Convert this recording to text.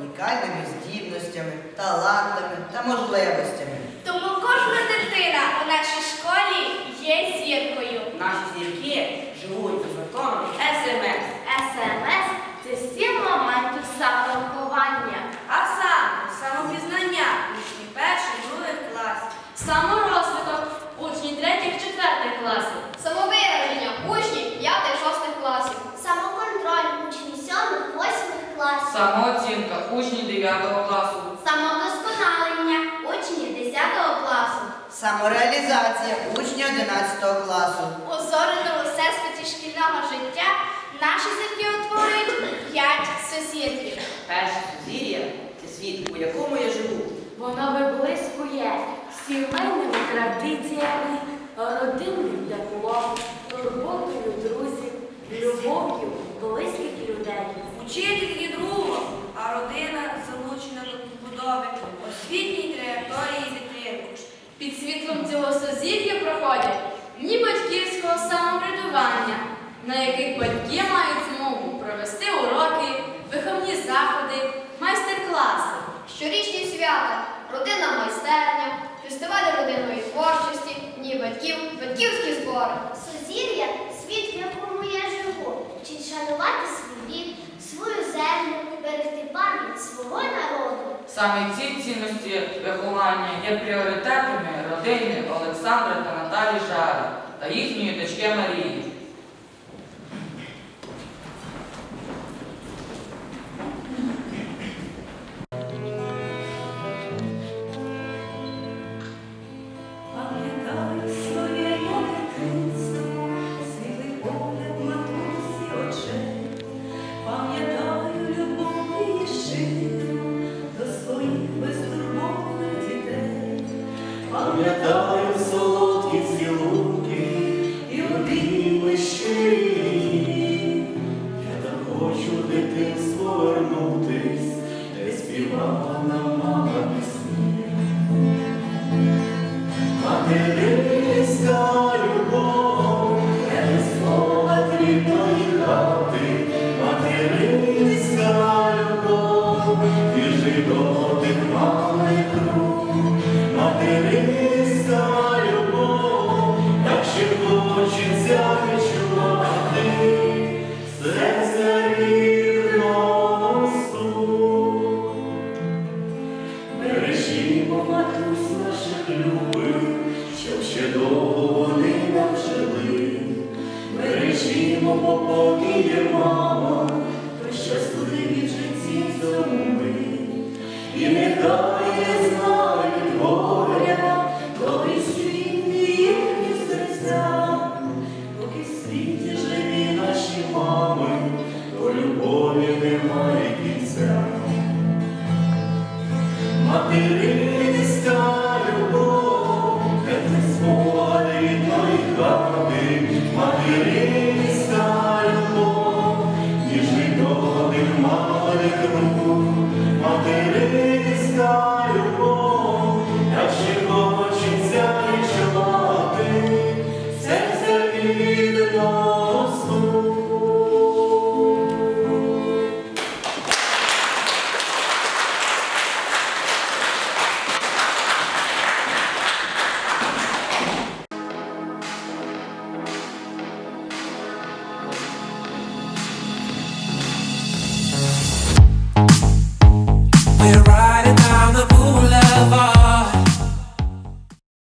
унікальними здібностями, талантами та можливостями. Тому кожна дитина у нашій школі Самооцінка учнів 9 класу. Самовдосконалення учнів 10 класу. Самореалізація учня 11 класу. У зоряному всесвіті шкільного життя наші зірки утворюють 5 сусідів. Перше сузір'я це світ, у якому я живу. Воно виблискує сімейними традиціями, родинним теплом, турботою друзів, любов'ю близьких людей. Учитель є другом, а родина залучена до побудови освітньої траєкторії дитини. Під світлом цього сузір'я проходять дні батьківського самоврядування, на яких батьки мають змогу провести уроки, виховні заходи, майстер-класи. Щорічні свята, родинна майстерня, фестивалі родинної творчості, дні батьків, батьківські збори. Сузір'я Саме ці цінності виховання є пріоритетами родини Олександра та Наталі Жари та їхньої дочки Марії. Пам'ятаю солодкі цілунки і обійми щирі. Я так хочу в дитинство вернутись, де співала нам мама пісні. Материнська любов, не без слова рідної хати, материнська любов, віжи дотик мами круг, материнська любов, так ще хочеться alegrou ao querer.